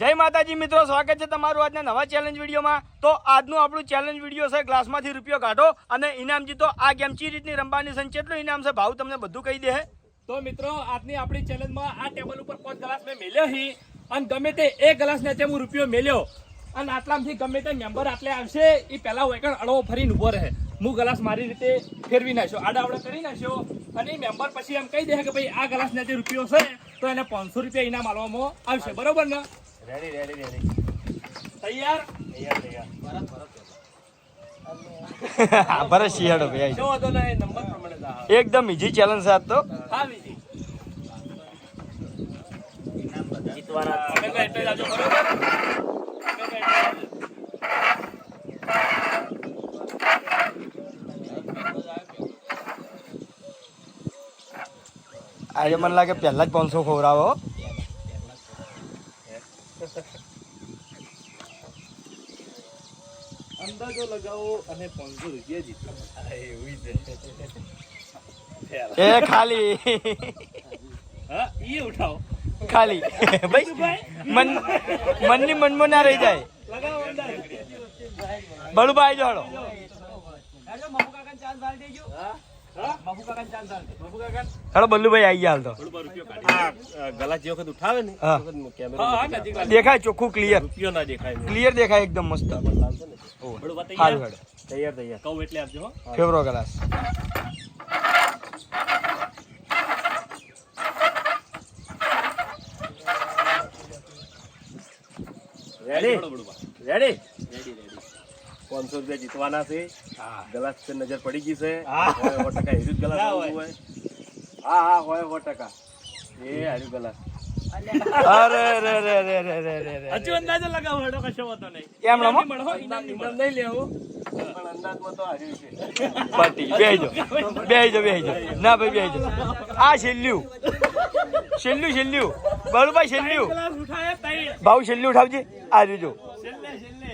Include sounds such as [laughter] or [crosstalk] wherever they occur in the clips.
જય માતાજી મિત્રો, સ્વાગત છે તમારું આજના નવા ચેલેન્જ વિડીયોમાં. તો આજનું આપણું ચેલેન્જ વીડિયો છે, ગ્લાસમાંથી રૂપિયો કાઢો અને ઇનામ જીતો. આ ગેમ ચી રીતની રમવાની છે એટલું ઇનામ છે ભાવ તમને બધું કહી દે તો મિત્રો, આજની આપણી ચેલેન્જમાં આ ટેબલ ઉપર પાંચ ગ્લાસ મેં મેલ્યો હી અને ગમે તે એક ગ્લાસ ને હું રૂપિયો મેલ્યો. અને આટલામાંથી ગમે તે મેમ્બર આટલે આવશે એ પહેલાં વેકણ અડવો ફરીને ઊભો રહે. હું ગ્લાસ મારી રીતે ફેરવી નાખ્યો આડા આવડે કરી નાખ્યો અને એ મેમ્બર પછી એમ કહી દે કે ભાઈ આ ગ્લાસ ને જે રૂપિયો છે, તો એને પાંચસો રૂપિયા ઇનામ આલવામાં આવશે. બરોબર ને? રેડી રેડી રેડી તૈયાર? તૈયાર તૈયાર. [laughs] ભરત શિયાળો ભાઈ. જો વાંધો નહીં નંબર પ્રમાણે જા. એકદમ ઈઝી ચેલેન્જ સાત તો. હા જીતવાના. એટલે જાજો બરોબર. આજે મને લાગે પહેલા જ પાંચસો ખવડાવો. અંદાજો અને પાંચસો રૂપિયા જીતો. એ ખાલી. હા ઈ ઉઠાવો. ખાલી. ભાઈ મન મનની મનમાં ના રહી જાય. બળુભાઈ જોડો હેડો બલ્લુભાઈ આવી ગયા હાલ તો. ગલા જે વખત ઉઠાવે ને. દેખાય. ચોખ્ખું ક્લિયર રૂપિયો ના દેખાય ક્લિયર દેખાય એકદમ મસ્ત. તૈયાર? તૈયાર કહું એટલે આપજો ફેવરો ગ્લાસ. Ready ready, ready. પાંચસો રૂપિયા જીતવાના છે હા. ગલાસ પર નજર પડી ગઈ છે હા. હોય સો ટકા હીરું જ ગલાસ ના હોય. હા હા હોય સો ટકા એ હારું ગલાસ અરે રે રે રે રે રે રે રે હજુ અંદાજો લગાવો હેડો કશો વાંધો નહીં. કેમ રમો? ઇનામ નહીં મળો. ઇનામ નહીં લેવું પણ અંદાજમાં તો હાર્યું છે પટી ના ભાઈ બેહી જાઓ આ છેલ્લ્યું છેલ્લું છેલ્લું બળુભાઈ છેલ્લું ગ્લાસ ઉઠાયા તઈ. ભાવ છેલ્લું ઉઠાવજે આ જોજો છેલ્લે, છેલ્લે.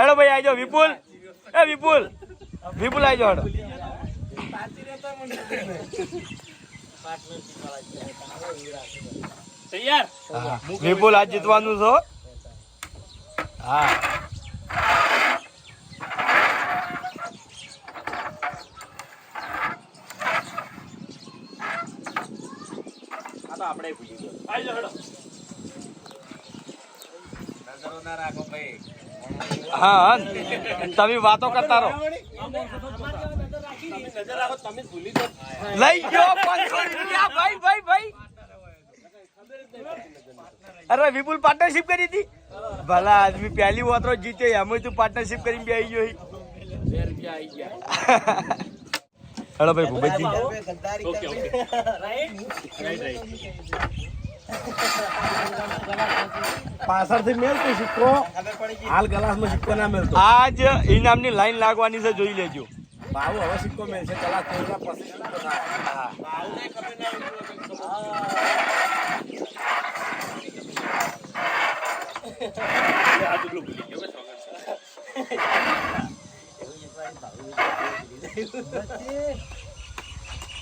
હેડો ભાઈ આવી જાઓ વિપુલ. એ વિપુલ. વિપુલ આવી જાઓ હેડો. વિપુલ આજ જીતવાનું છો? હા. આ તો આપણે ભૂલી ગયો. આવી જાઓ હેડો. નજરો ના રાખો ભાઈ. હા તમે વાતો કરતા રહો. લઈ ગયો પાંચસો રૂપિયા ભાઈ ભાઈ ભાઈ. અરે વિપુલ પાર્ટનરશિપ કરી હતી? ભલા આદમી પહેલી વાતરો જીતે એમ તું પાર્ટનરશિપ કરીને બે આવી ગયો [laughs] હેલો ભાઈ Bhupesh ji okay okay. Right right પાછળથી મેલતો સિક્કો. હાલ ગલાસમાં સિક્કો ના મેલતો. આજ ઇનામની લાઈન લાગવાની છે જોઈ લેજો. બાબુ હવે સિક્કો મેલશે. ગલાસ ખોલ્યા પછી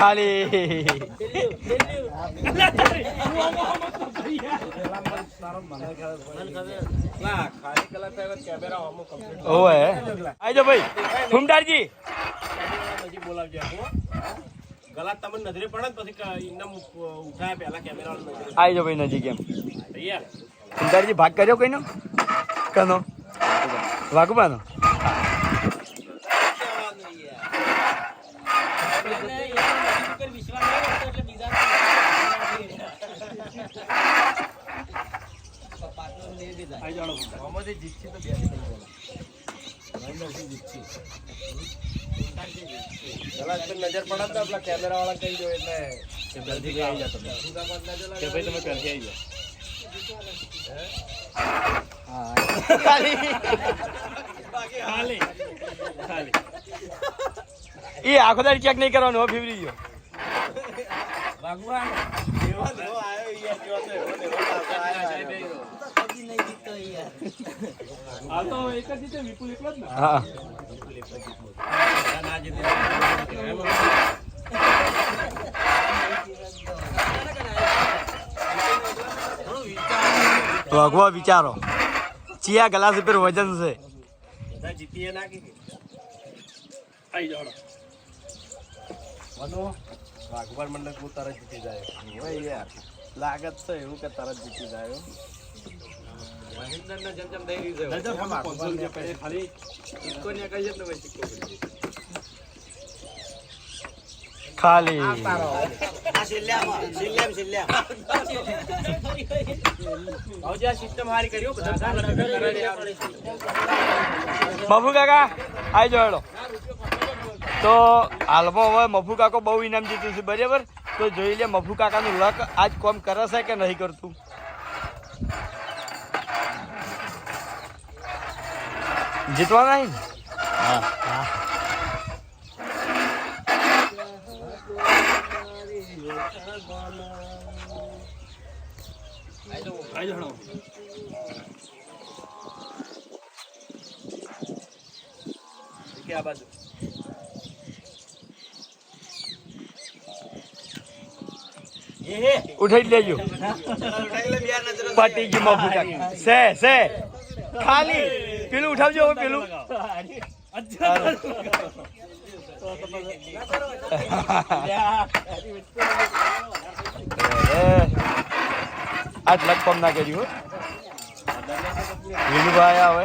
ખાલી. ઓવે. આજો ભાઈ ફૂમદારજી બોલાવજો ગલા તમને નજરે પડે પછી એકદમ ઉઠાય પહેલા કેમેરા આજો ભાઈ નજીક એમ. ફૂમદારજી ભાગ કર્યો કઈનો? કનો? વાઘબાનો? નજર પડે તો કેમેરા વાળા કહી દો એટલે જલ્દી આવી જાઓ કે ભાઈ તમે પહેલથી આવી જાઓ. ખાલી. ખાલી. એ આખો દાડી ચેક નહીં કરવાનો હો ફીવરી ગયો. ભગવાન યાર, તો એવો એવો હા. ના વિચારો. ચિયા ગ્લાસ ઉપર વજન છે. બધા જીતીએ ના કે આવી જાઓ. મનો મંડળ તારા તરત જીતી જાય. યાર. લાગત છે એવું કે તરત જીતી જાય મહેન્દ્રને જેમ જેમ દઈ દીધો. નજર સામે 500 રૂપિયા પડે ખાલી. સિક્કો ને કહીએ ભાઈ સિક્કો ખાલી. મફુ કાકા આવી જોડો તો હાલમાં હવે મફુ કાકો બહુ ઇનામ જીત્યું છે બરાબર? તો જોઈ લે મફુ કાકાનું લક આજ કોમ કરે છે કે નહીં કરતું? જીતવાના હે જાઓ કે આ બાજુ ઉઠાઈ લેજો પાટી ગયું સે સે. ખાલી. પેલું ઉઠાવજો પેલું. આજ લગ કોમ ના કર્યું હો. વિનુભાઈ આવે.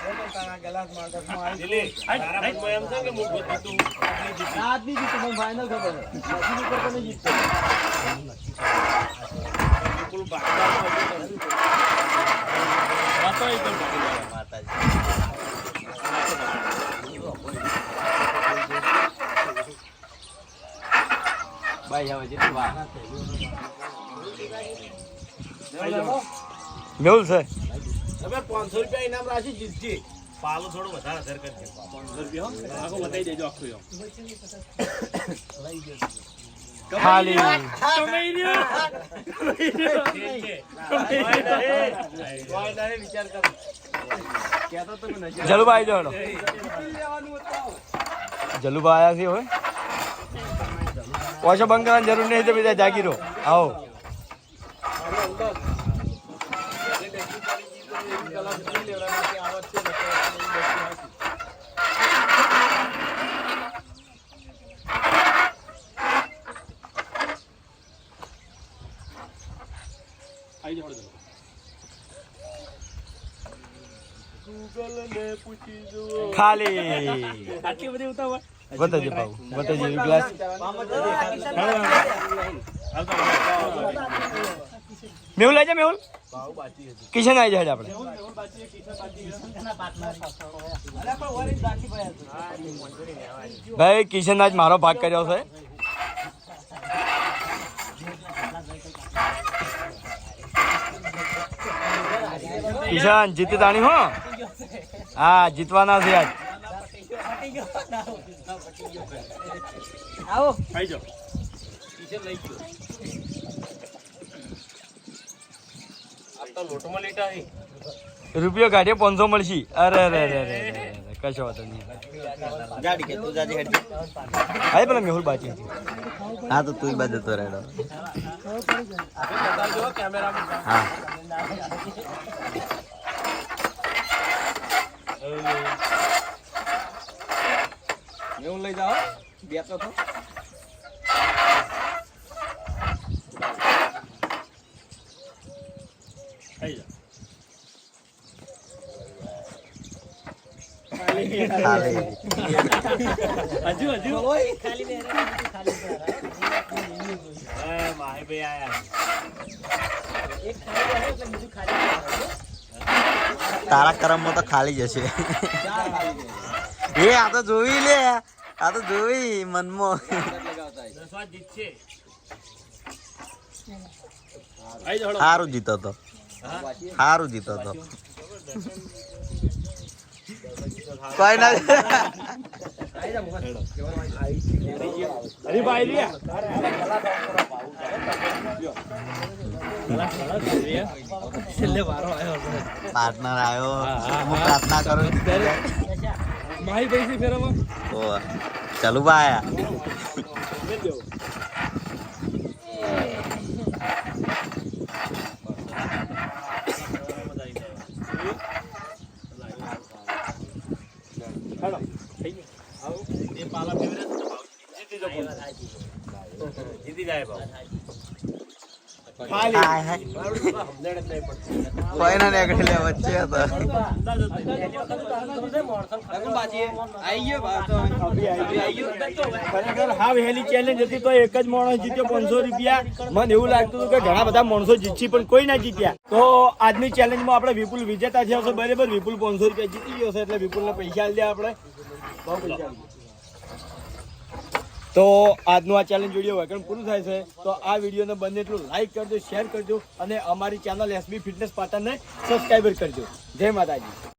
દિલી તારા મનમાં એમ છે કે હું જીતું. આટલી જીતી બિલકુલ આવી જાઓ બાકી છે. તમે પાંચસો રૂપિયા ઇનામ રાશિ જીતજી. પાલો થોડો વધારે અસર રૂપિયા આખો બતાવી દેજો આખું ખાલી. કમાઈ રહ્યો વિચાર કરો કહેતો તો મેં નજર જલુબા આવી જાઓ જલુબા આયા છે હવે જરૂર નહીં તો બધા જાગી રહો આવો આવી જાઓ ચલો. ખાલી આટલી બધી ઉતાવળ બતાજે પાઉ બતાજે એક ગ્લાસ મેહુલ આવી જા મેહુલ કિશન આવી જાય આપણે ભાઈ કિશન આજ મારો ભાગ કર્યો છે કિશન જીતી તાણી હો? હા જીતવાના છે આજ. આવો. ખાઈ જાઓ આ તો લોટમાં લેટા છે. રૂપિયો કાઢ્યો પાંચસો મળશે. અરે અરે અરે, અરે. કશો વાંધો નહીં. ગાડી કે તું જાજે હેડ આય પેલા મેહુલ બાજી. હતી હા તો તું બાજે તો રેડો હા. મેહુલ લઈ જાઓ બે તો તો ખાઈ જાઓ ખાલી હજુ હજુ માહી ભાઈ આયા તારા કરમમાં તો ખાલી જશે એ આ તો જોઈ લે. આ તો જોઈ મનમાં. સારું જીતો તો. સારું જીતો તો. કોઈ ના અરે ભાઈ રે પાર્ટનર આવ્યો. હું પ્રાર્થના કરું માહી પૈસી ફેરવો ચાલુ ભાઈ એ પાલા ફેવરેટ છે ભાવ. જીતી જાઓ બોલો. જીતી જાય ભાવ હાય હાય સમજણ જ નહીં પડતી કોઈ ના નીકળી લે વચ્ચે હતો બાજી આવી ગયો બા તો આવી ગયો ખરેખર હા વહેલી ચેલેન્જ હતી તો એક જ માણસ જીત્યો પાંચસો રૂપિયા. મને એવું લાગતું હતું કે ઘણા બધા માણસો જીતશે પણ કોઈ ના જીત્યા. તો આજની ચેલેન્જમાં આપણે વિપુલ વિજેતા થયા છે બરાબર વિપુલ પાંચસો રૂપિયા જીતી ગયો છે એટલે વિપુલને પૈસા આલી દે આપણે. બહુ પૈસા. તો આજનું આ ચેલેન્જ વીડિયો વગર પૂરું થાય છે. તો આ વિડીયોને બંને એટલું લાઈક કરજો શેર કરજો અને અમારી ચેનલ એસબી ફિટનેસ પાટણને સબસ્ક્રાઈબર કરજો. જય માતાજી.